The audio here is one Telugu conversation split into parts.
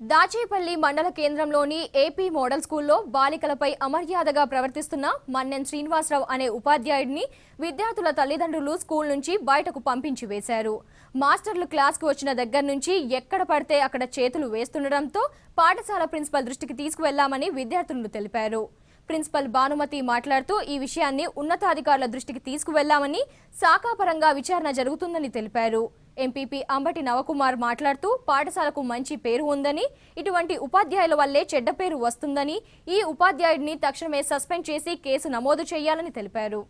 దాచేపల్లి మండల కేంద్రంలోని ఏపీ మోడల్ స్కూల్లో బాలికలపై అమర్యాదగా ప్రవర్తిస్తున్న మన్నెన్ శ్రీనివాసరావు అనే ఉపాధ్యాయుడిని విద్యార్థుల తల్లిదండ్రులు స్కూల్ నుంచి బయటకు పంపించి వేశారు. మాస్టర్లు క్లాస్కు వచ్చిన దగ్గర నుంచి ఎక్కడ పడితే అక్కడ చేతులు వేస్తుండటంతో పాఠశాల ప్రిన్సిపల్ దృష్టికి తీసుకువెళ్ళామని విద్యార్థులు తెలిపారు. ప్రిన్సిపల్ భానుమతి మాట్లాడుతూ ఈ విషయాన్ని ఉన్నతాధికారుల దృష్టికి తీసుకువెళ్ళామని శాఖాపరంగా విచారణ జరుగుతుందని తెలిపారు. ఎంపీపీ అంబటి నవకుమార్ మాట్లాడుతూ పాఠశాలకు మంచి పేరు ఉందని ఇటువంటి ఉపాధ్యాయుల వల్లే చెడ్డ పేరు వస్తుందని ఈ ఉపాధ్యాయుడిని తక్షణమే సస్పెండ్ చేసి కేసు నమోదు చేయాలని తెలిపారు.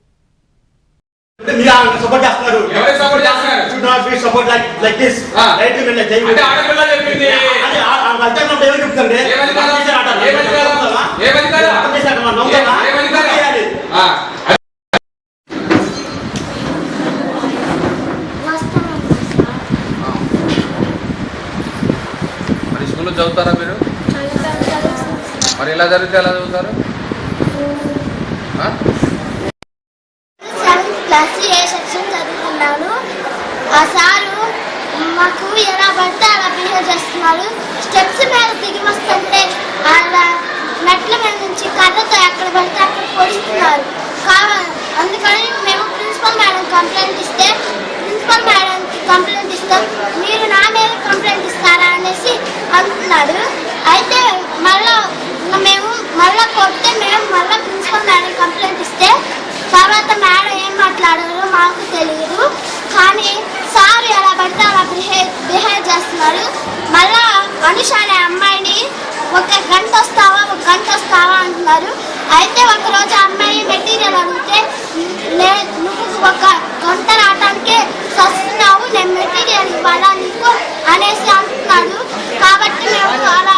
మరి చదువుతారా మీరు? మరి ఎలా జరిగితే ఎలా చదువుతారు? ఆ? ఏ సెక్షన్ చదువుకున్నాను. ఆ సారు మాకు ఎలా పడితే అలా బిహేవ్ చేస్తున్నారు. స్టెప్స్ మీద దిగి వస్తుంటే అలా మెట్ల మీద నుంచి కర్రతో ఎక్కడ పడితే అక్కడ పొడుస్తున్నారు. కావాలి అందుకని మేము ప్రిన్సిపల్ మేడం కంప్లైంట్ ఇస్తే ప్రిన్సిపల్ మేడంకి కంప్లైంట్ ఇస్తాం మీరు నా మీద కంప్లైంట్ ఇస్తారా అనేసి అంటున్నాడు అయితే మళ్ళా మేము మళ్ళా కొడితే మేము మళ్ళా ప్రిన్సిపల్ మేడం కంప్లైంట్ ఇస్తే తర్వాత మేడం ఏం మాట్లాడారో మాకు తెలియదు కానీ సార్ ఎలా పడితే అలా బిహేవ్ బిహేవ్ చేస్తున్నారు. మళ్ళా అనుష అనే అమ్మాయిని ఒక గంట వస్తావా ఒక గంట వస్తావా అంటున్నారు. అయితే ఒక రోజు అమ్మాయి మెటీరియల్ అడిగితే లే నువ్వు ఒక గంట రావడానికే వస్తున్నావు నేను మెటీరియల్ ఇవ్వాలా నీకు అనేసి అంటున్నాడు కాబట్టి మేము అలా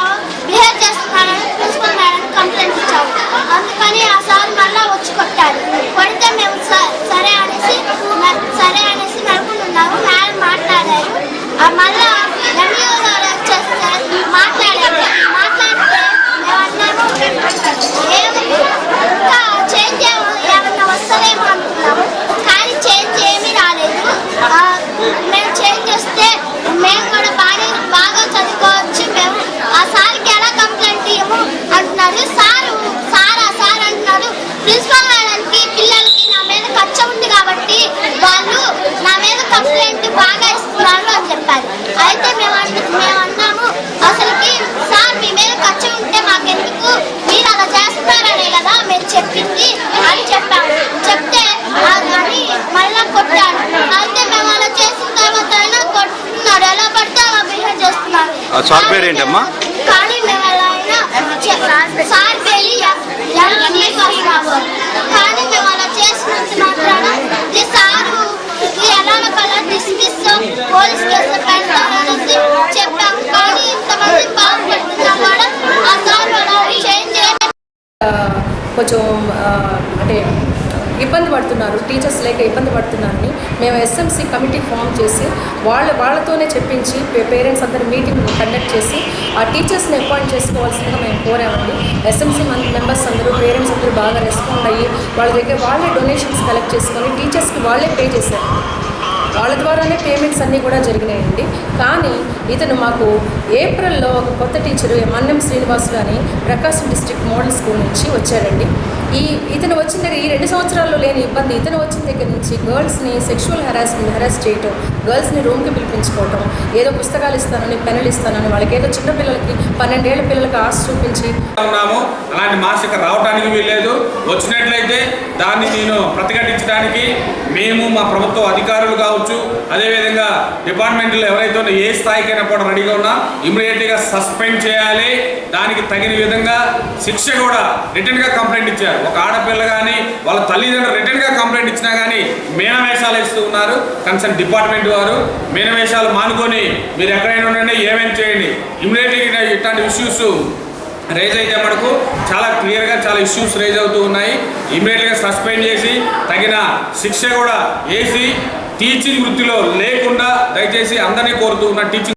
బిహేవ్ చేస్తున్నారని ప్రిన్సిపల్ మేడం కంప్లైంట్ ఇచ్చాము అందుకని ఆ సార్ మళ్ళా వచ్చి కొట్టాడు కొడితే మేము స- సరే అనేసి మ- సరే అనేసి నడుపుకున్నాము మేడం మాట్లాడారు ఆ మళ్ళా ఎంఈఓ గారు వచ్చేస్తే మాట్లాడారు మాట్లాడితే మేము అన్నాము ఏమి ఇంకా చేంజ్ ఏమన్నా వస్తుందేమో అనుకున్నాము కానీ చేంజ్ ఏమీ రాలేదు ఆ, మేము చేంజ్ వస్తే మేము కూడా బాగా బాగా చదువుకోవచ్చు మేము ఆ సార్కి ఎలా కంప్లైంట్ ఇవ్వము అంటున్నారు సారు సారా సార్ అంటున్నారు ప్రిన్సిపల్ మేడంకి పిల్లలకి నా మీద కచ్చ ఉంది కాబట్టి వాళ్ళు నా మీద కంప్లైంట్ బాగా ఇస్తున్నారు అని చెప్పారు అయితే మేము అన్న- మేము అన్నాము అసలుకి సార్ మీ మీద కచ్చ ఉంటే మాకెందుకు మీరు అలా చేస్తున్నారనే కదా మేము చెప్పింది అని చెప్పాము చెప్తే ఆ- అని మళ్ళా కొట్టాడు అయితే మేము అలా చేసిన తర్వాత అయినా కొట్టున్నాడు ఎలా పడితే అలా బిహేవ్ చేస్తున్నారు ఆ సార్ పేరు ఏంటమ్మా? కానీ మేము ఎలా అయినా చె- సార్ పేరు ఎంపీ వస్తాము కానీ మేము అలా చేసినంత మాత్రాన ఈ సారు ఈ ఎలా కల్లా డిస్మిస్ పోలీస్ కేసు పెడతారనేసి చెప్పాము కానీ ఇంతమంది బాగుపడుతున్నా కూడా ఆ సార్ అలా చేంజ్ కొంచెం ఆ, అంటే ఇబ్బంది పడుతున్నారు టీచర్స్ లేక ఇబ్బంది పడుతున్నారని మేము ఎస్ఎంసి కమిటీ ఫామ్ చేసి వాళ్ళ వాళ్ళతోనే చెప్పించి పేరెంట్స్ అందరి మీటింగ్ కండక్ట్ చేసి ఆ టీచర్స్ని అపాయింట్ చేసుకోవాల్సిందిగా మేము కోరామండి. ఎస్ఎంసి మెంబర్స్ అందరూ పేరెంట్స్ అందరూ బాగా రెస్పాండ్ అయ్యి వాళ్ళ దగ్గర వాళ్ళే డొనేషన్స్ కలెక్ట్ చేసుకొని టీచర్స్కి వాళ్ళే పే చేశారు. వాళ్ళ ద్వారానే పేమెంట్స్ అన్నీ కూడా జరిగినాయండి. కానీ ఇతను మాకు ఏప్రిల్లో ఒక కొత్త టీచరు మన్నెం శ్రీనివాస్ అని ప్రకాశం డిస్ట్రిక్ట్ మోడల్ స్కూల్ నుంచి వచ్చారండి. ఈ ఇతను వచ్చిన దగ్గర ఈ రెండు సంవత్సరాల్లో లేని ఇబ్బంది ఇతను వచ్చిన దగ్గర నుంచి గర్ల్స్ని సెక్షువల్ హెరాస్మెంట్ హెరాస్ చేయటం గర్ల్స్ని రూమ్కి పిలిపించుకోవటం ఏదో పుస్తకాలు ఇస్తానని పెన్నులు ఇస్తానని వాళ్ళకి ఏదో చిన్న పిల్లలకి పన్నెండేళ్ళ పిల్లలకి ఆశ చూపించి ఉన్నాము. అలాంటి మాసిక రావడానికి వీల్లేదు. వచ్చినట్లయితే దాన్ని నేను ప్రతిఘటించడానికి మేము మా ప్రభుత్వ అధికారులు కావచ్చు అదేవిధంగా డిపార్ట్మెంట్లో ఎవరైతే ఉన్నారో ఏ స్థాయికైనా కూడా రెడీగా ఉన్నా ఇమీడియట్గా సస్పెండ్ చేయాలి. దానికి తగిన విధంగా శిక్ష కూడా రిటర్న్గా కంప్లైంట్ ఇచ్చారు. ఒక ఆడపిల్ల కానీ వాళ్ళ తల్లిదండ్రులు రిటర్న్గా కంప్లైంట్ ఇచ్చినా కానీ మేనవేషాలు ఇస్తూ ఉన్నారు. కన్సర్న్ డిపార్ట్మెంట్ వారు మేనవేషాలు మానుకొని మీరు ఎక్కడైనా ఉండండి ఏమేమి చేయండి. ఇమీడియట్గా ఇట్లాంటి ఇష్యూస్ రేజ్ అయితే మనకు చాలా క్లియర్గా చాలా ఇష్యూస్ రేజ్ అవుతూ ఉన్నాయి. ఇమీడియట్గా సస్పెండ్ చేసి తగిన శిక్ష కూడా వేసి టీచింగ్ వృత్తిలో లేకుండా దయచేసి అందరినీ కోరుతూ ఉన్న టీచింగ్